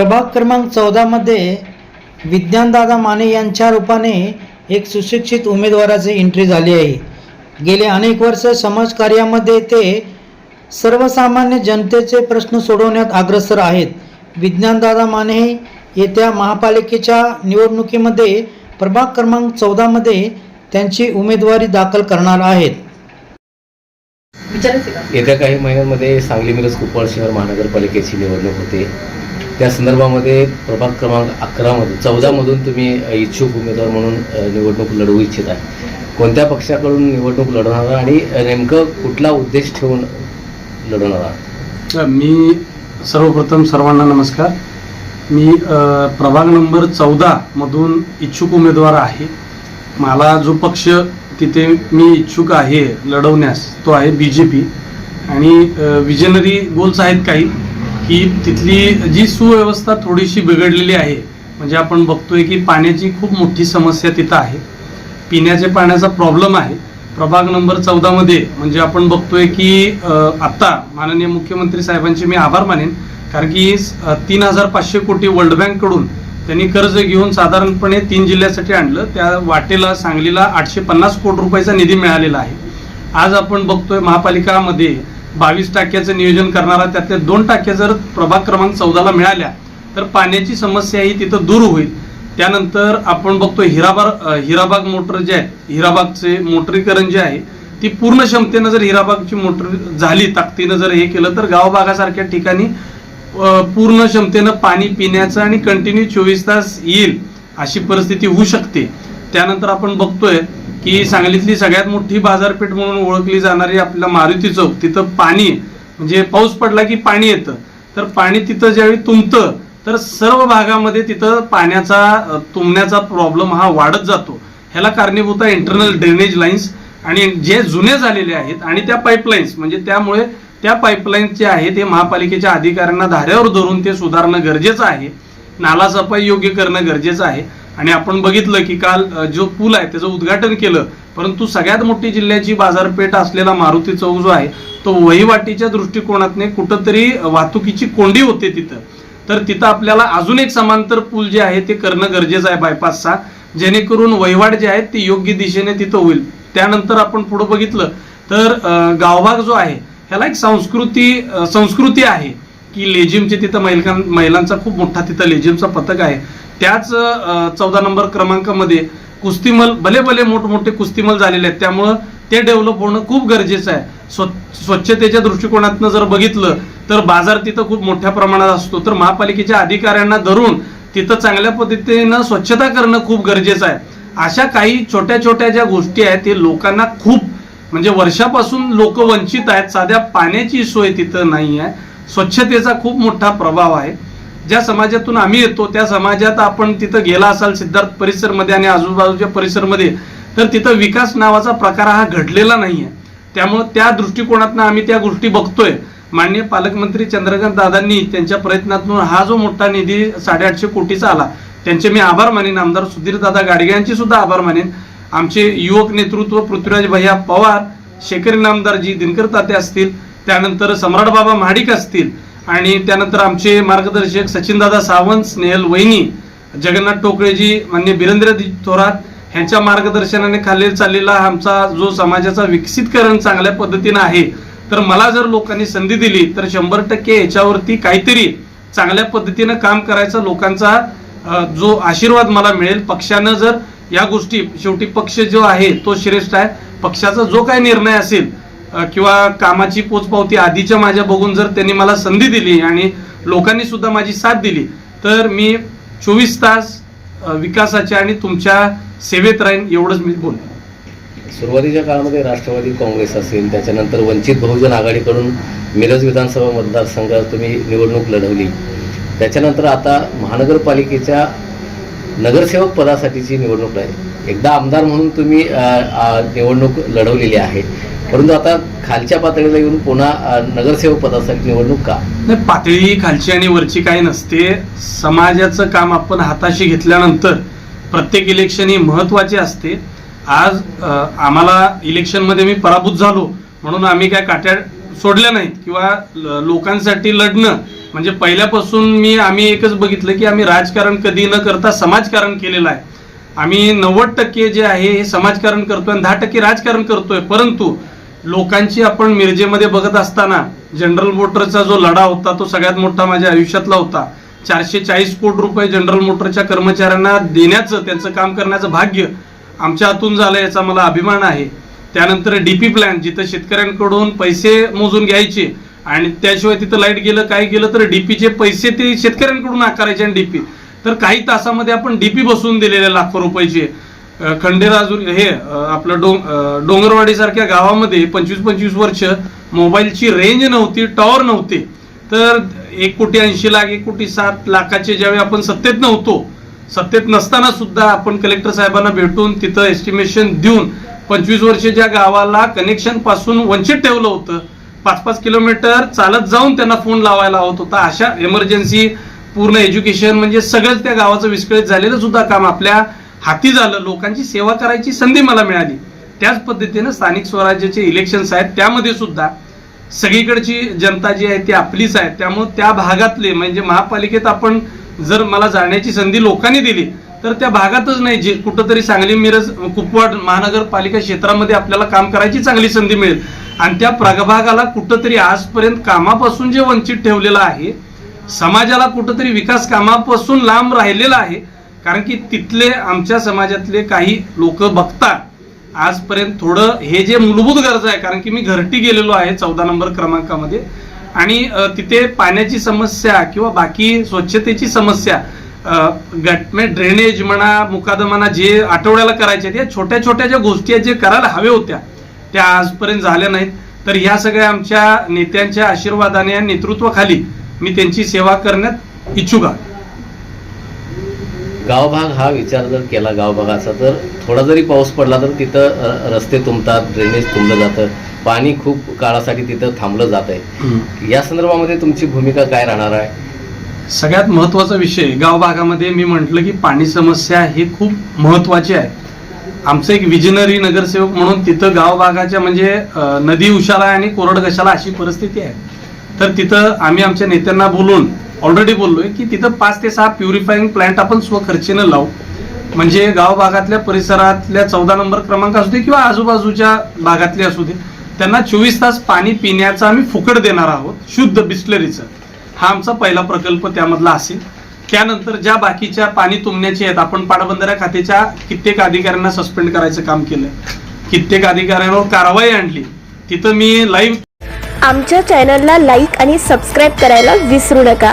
प्रभाग क्रमांक चौदामध्ये विज्ञानदादा माने यांच्या रूपाने एक सुशिक्षित उमेदवाराची एंट्री झाली आहे. गेले अनेक वर्ष समाजकार्यामध्ये ते सर्वसामान्य जनतेचे प्रश्न सोडवण्यात अग्रसर आहेत. विज्ञानदादा माने येत्या महापालिकेच्या निवडणुकीमध्ये प्रभाग क्रमांक चौदामध्ये त्यांची उमेदवारी दाखल करणार आहेत. येत्या काही महिन्यांमध्ये सांगली मिरज कुपवाड शहर महानगरपालिकेची निवडणूक होते. त्या संदर्भामध्ये प्रभाग क्रमांक अकरामध्ये चौदामधून तुम्ही इच्छुक उमेदवार म्हणून निवडणूक लढवू इच्छित आहे. कोणत्या पक्षाकडून निवडणूक लढवणार आणि नेमकं कुठला उद्देश ठेवून लढवणार आहात? मी सर्वप्रथम सर्वांना नमस्कार. मी प्रभाग नंबर चौदामधून इच्छुक उमेदवार आहे. मला जो पक्ष तिथे मी इच्छुक आहे लढवण्यास तो आहे बी जे पी. आणि विजनरी गोल्स आहेत काही. की तिथली जी सुव्यवस्था थोडीशी बिघडलेली आहे म्हणजे आपण बघतोय की पाण्याची खूप मोठी समस्या तिथं आहे. पिण्याच्या पाण्याचा प्रॉब्लेम आहे. प्रभाग नंबर चौदामध्ये म्हणजे आपण बघतोय की आत्ता माननीय मुख्यमंत्री साहेबांचे मी आभार मानेन कारण की तीन हजार पाचशे कोटी वर्ल्ड बँककडून त्यांनी कर्ज घेऊन साधारणपणे तीन जिल्ह्यासाठी आणलं. त्या वाटेला सांगलीला आठशे पन्नास कोटी रुपयाचा निधी मिळालेला आहे. आज आपण बघतोय महापालिकामध्ये बावीस टाक्याचं नियोजन करणारा त्यातल्या दोन टाक्या जर प्रभाग क्रमांक चौदाला मिळाल्या तर पाण्याची समस्या ही तिथं दूर होईल. त्यानंतर आपण बघतो हिराबाग हिराबाग मोटर जे आहे हिराबागचे मोटरीकरण जे आहे ती पूर्ण क्षमतेनं जर हिराबागची मोटर झाली ताकदीनं जर हे केलं तर गावभागासारख्या ठिकाणी पूर्ण क्षमतेनं पाणी पिण्याचं आणि कंटिन्यू चोवीस तास येईल अशी परिस्थिती होऊ शकते. त्यानंतर आपण बघतोय की सांगलीतली सगळ्यात मोठी बाजारपेठ म्हणून ओळखली जाणारी आपल्या मारुती चौक तिथं पाणी म्हणजे पाऊस पडला की पाणी येतं. तर पाणी तिथं ज्यावेळी तुंबतं तर सर्व भागामध्ये तिथं पाण्याचा तुंबण्याचा प्रॉब्लेम हा वाढत जातो. ह्याला कारणीभूत आहे इंटरनल ड्रेनेज लाईन्स आणि जे जुने झालेले आहेत आणि त्या पाईपलाईन्स म्हणजे त्यामुळे त्या पाईपलाईन्स जे आहेत ते महापालिकेच्या अधिकाऱ्यांना धाऱ्यावर धरून ते सुधारणं गरजेचं आहे. नाला सफाई योग्य करणं गरजेचं आहे. आणि आपण बघितलं की काल जो पूल आहे त्याचं उद्घाटन केलं परंतु सगळ्यात मोठी जिल्ह्याची बाजारपेठ असलेला मारुती चौक जो आहे तो वहिवाटीच्या दृष्टिकोनातने कुठंतरी वाहतुकीची कोंडी होते तिथं. तर तिथं आपल्याला अजून एक समांतर पूल जे आहे ते करणं गरजेचं आहे बायपासचा जेणेकरून वहिवाट जे आहे ते योग्य दिशेने तिथं होईल. त्यानंतर आपण पुढं बघितलं तर गावभाग जो आहे ह्याला एक संस्कृती संस्कृती आहे. की लेझिमचे तिथं महिलां महिलांचा खूप मोठा तिथं लेझिमचा पथक आहे. त्याच चौदा नंबर क्रमांकामध्ये कुस्तीमल भले भले मोठमोठे कुस्तीमल झालेले आहेत. त्यामुळं ते डेव्हलप होणं खूप गरजेचं आहे. स्व स्वच्छतेच्या दृष्टिकोनातनं जर बघितलं तर बाजार तिथं खूप मोठ्या प्रमाणात असतो. तर महापालिकेच्या अधिकाऱ्यांना धरून तिथं चांगल्या पद्धतीनं स्वच्छता करणं खूप गरजेचं आहे. अशा काही छोट्या छोट्या ज्या गोष्टी आहेत ते लोकांना खूप म्हणजे वर्षापासून लोक वंचित आहेत. साध्या पाण्याची सोय तिथं नाही आहे स्वच्छतेचा खूप मोठा प्रभाव आहे. ज्या समाजातून आम्ही येतो त्या समाजात आपण तिथं गेला असाल सिद्धार्थ परिसरमध्ये आणि आजूबाजूच्या परिसरमध्ये तर तिथं विकास नावाचा प्रकार हा घडलेला नाही आहे त्यामुळं त्या दृष्टिकोनातनं आम्ही त्या गोष्टी बघतोय. माननीय पालकमंत्री चंद्रकांत दादांनी त्यांच्या प्रयत्नातून हा जो मोठा निधी साडेआठशे कोटीचा आला त्यांचे मी आभार मानेन. आमदार सुधीर दादा गाडगे यांचे सुद्धा आभार मानेन. आमचे युवक नेतृत्व पृथ्वीराज भैया पवार शेखरी नामदारजी दिनकर ताते असतील त्यानंतर सम्राट बाबा महाडिक असतील आणि त्यानंतर आमचे मार्गदर्शक सचिनदादा सावंत स्नेहल वहिनी जगन्नाथ टोकळेजी मान्य बिरेंद्र थोरात ह्यांच्या मार्गदर्शनाने खाली चाललेला आमचा जो समाजाचा विकसितकरण चांगल्या पद्धतीनं आहे तर मला जर लोकांनी संधी दिली तर शंभर टक्के याच्यावरती काहीतरी चांगल्या पद्धतीनं काम करायचा लोकांचा जो आशीर्वाद मला मिळेल. पक्षानं जर या गोष्टी शेवटी पक्ष जो आहे तो श्रेष्ठ आहे. पक्षाचा जो काही निर्णय असेल किंवा कामाची पोचपावती आधीच्या माझ्या बघून जर त्यांनी मला संधी दिली आणि लोकांनी सुद्धा माझी साथ दिली तर मी चोवीस तास विकासाच्या आणि तुमच्या सेवेत राहीन एवढंच मी बोल सुरुवातीच्या काळामध्ये राष्ट्रवादी काँग्रेस असेल त्याच्यानंतर वंचित बहुजन आघाडीकडून मिरज विधानसभा मतदारसंघात तुम्ही निवडणूक लढवली. त्याच्यानंतर आता महानगरपालिकेच्या नगरसेवक पदासाठीची निवडणूक आहे. एकदा आमदार म्हणून तुम्ही निवडणूक लढवलेली आहे. परंतु आता खालच्या पातळीला येऊन पुन्हा नगरसेवक पदासाठी निवडणूक का? नाही पातळी खालची आणि वरची काही नसते. समाजाचं काम आपण हाताशी घेतल्यानंतर प्रत्येक इलेक्शन ही महत्वाची असते. आज आम्हाला इलेक्शनमध्ये मी पराभूत झालो. म्हणून आम्ही काय काट्या सोडल्या नाहीत. किंवा ल- लोकांसाठी लढणं. म्हणजे पहिल्यापासून मी आम्ही एकच बघितलं की आम्ही राजकारण कधी न करता समाजकारण केलेलं आहे. आम्ही नव्वद टक्के जे आहे हे समाजकारण करतोय आणि दहा टक्के राजकारण करतोय. परंतु लोकांची आपण मिरजेमध्ये बघत असताना जनरल मोटरचा जो लढा होता तो सगळ्यात मोठा माझ्या आयुष्यातला होता. चारशे चाळीस कोटी रुपये जनरल मोटरच्या कर्मचाऱ्यांना देण्याचं त्यांचं काम करण्याचं भाग्य आमच्या हातून झालं याचा मला अभिमान आहे. त्यानंतर डीपी प्लॅन जिथं शेतकऱ्यांकडून पैसे मोजून घ्यायचे आणि त्याशिवाय तिथं लाइट गेलं काय गेलं तर डीपीचे पैसे ते शेतकऱ्यांकडून आकारायचे आणि डीपी तर काही तासामध्ये आपण डीपी बसवून दिलेले लाखो रुपयाचे. खंडेराजूर हे आपलं डोंग डोंगरवाडीसारख्या गावामध्ये पंचवीस पंचवीस वर्ष मोबाईलची रेंज नव्हती टॉवर नव्हते. तर एक कोटी ऐंशी लाख एक कोटी सात लाखाचे ज्यावेळी आपण सत्तेत नव्हतो सत्तेत नसताना सुद्धा आपण कलेक्टर साहेबांना भेटून तिथं एस्टिमेशन देऊन पंचवीस वर्ष ज्या गावाला कनेक्शनपासून वंचित ठेवलं होतं पाच पाच किलोमीटर चालत जाऊन त्यांना फोन लावायला होत होता. अशा एमर्जन्सी पूर्ण एज्युकेशन म्हणजे सगळंच त्या गावाचं विस्कळीत झालेलं सुद्धा काम आपल्या हाती झालं लोकांची सेवा करायची संधी मला मिळाली. त्याच पद्धतीनं स्थानिक स्वराज्याचे इलेक्शन्स आहेत त्यामध्ये सुद्धा सगळीकडची जनता जी आहे ती आपलीच आहे. त्यामुळं त्या भागातले म्हणजे महापालिकेत आपण जर मला जाण्याची संधी लोकांनी दिली तर त्या भागातच नाही जे कुठंतरी सांगली मिरज कुपवाड महानगरपालिका क्षेत्रामध्ये आपल्याला काम करायची चांगली संधी मिळेल. आणि त्या प्रभागाला कुठंतरी आजपर्यंत कामापासून जे वंचित ठेवलेलं आहे समाजाला कुठंतरी विकास कामापासून लांब राहिलेला आहे कारण की तिथले आमच्या समाजातले काही लोक बघतात. आजपर्यंत थोडं हे जे मूलभूत गरज आहे कारण की मी घरटी गेलेलो आहे चौदा नंबर क्रमांकामध्ये. आणि तिथे पाण्याची समस्या किंवा बाकी स्वच्छतेची समस्या अ, गट म्हणजे ड्रेनेज म्हणा मुकादमाना जे आठवड्याला करायचे या छोट्या छोट्या ज्या गोष्टी आहेत जे करायला हव्या होत्या त्या आजपर्यंत झाल्या नाहीत. तर ह्या सगळ्या आमच्या नेत्यांच्या आशीर्वादाने आणि नेतृत्वाखाली मी त्यांची सेवा करण्यात इच्छुक आहे. गावभाग हा विचार जर केला गावभागाचा तर थोडा जरी पाऊस पडला तर तिथं रस्ते तुंबतात ड्रेनेज तुंबलं जातं. पाणी खूप काळासाठी तिथं थांबलं जात आहे. या संदर्भामध्ये तुमची भूमिका काय राहणार आहे? सगळ्यात महत्त्वाचा विषय गाव भागामध्ये मी म्हटलं की पाणी समस्या ही खूप महत्वाची आहे. आमचं एक विजनरी नगरसेवक म्हणून तिथं गाव भागाच्या म्हणजे नदी उशाला आणि कोरड गशाला अशी परिस्थिती आहे. तर तिथं आम्ही आमच्या नेत्यांना बोलून ऑलरेडी बोललोय की तिथं पाच ते सहा प्युरिफाईंग प्लांट आपण स्वखर्चेनं लावू. म्हणजे गाव भागातल्या परिसरातल्या चौदा नंबर क्रमांक असू दे किंवा आजूबाजूच्या भागातले असू दे त्यांना चोवीस तास पाणी पिण्याचं आम्ही फुकट देणार आहोत शुद्ध बिस्लरीचं. हा आमचा पहिला प्रकल्प त्यामधला असेल. त्यानंतर ज्या बाकीच्या पाणी तुंबण्याचे आहेत आपण पाटबंधाऱ्या खात्याच्या कित्येक अधिकाऱ्यांना सस्पेंड करायचं काम केलंय. कित्येक अधिकाऱ्यांवर कारवाई आणली. तिथं मी लाईव्ह आमच्या चॅनलला लाईक आणि सबस्क्राईब करायला विसरू नका.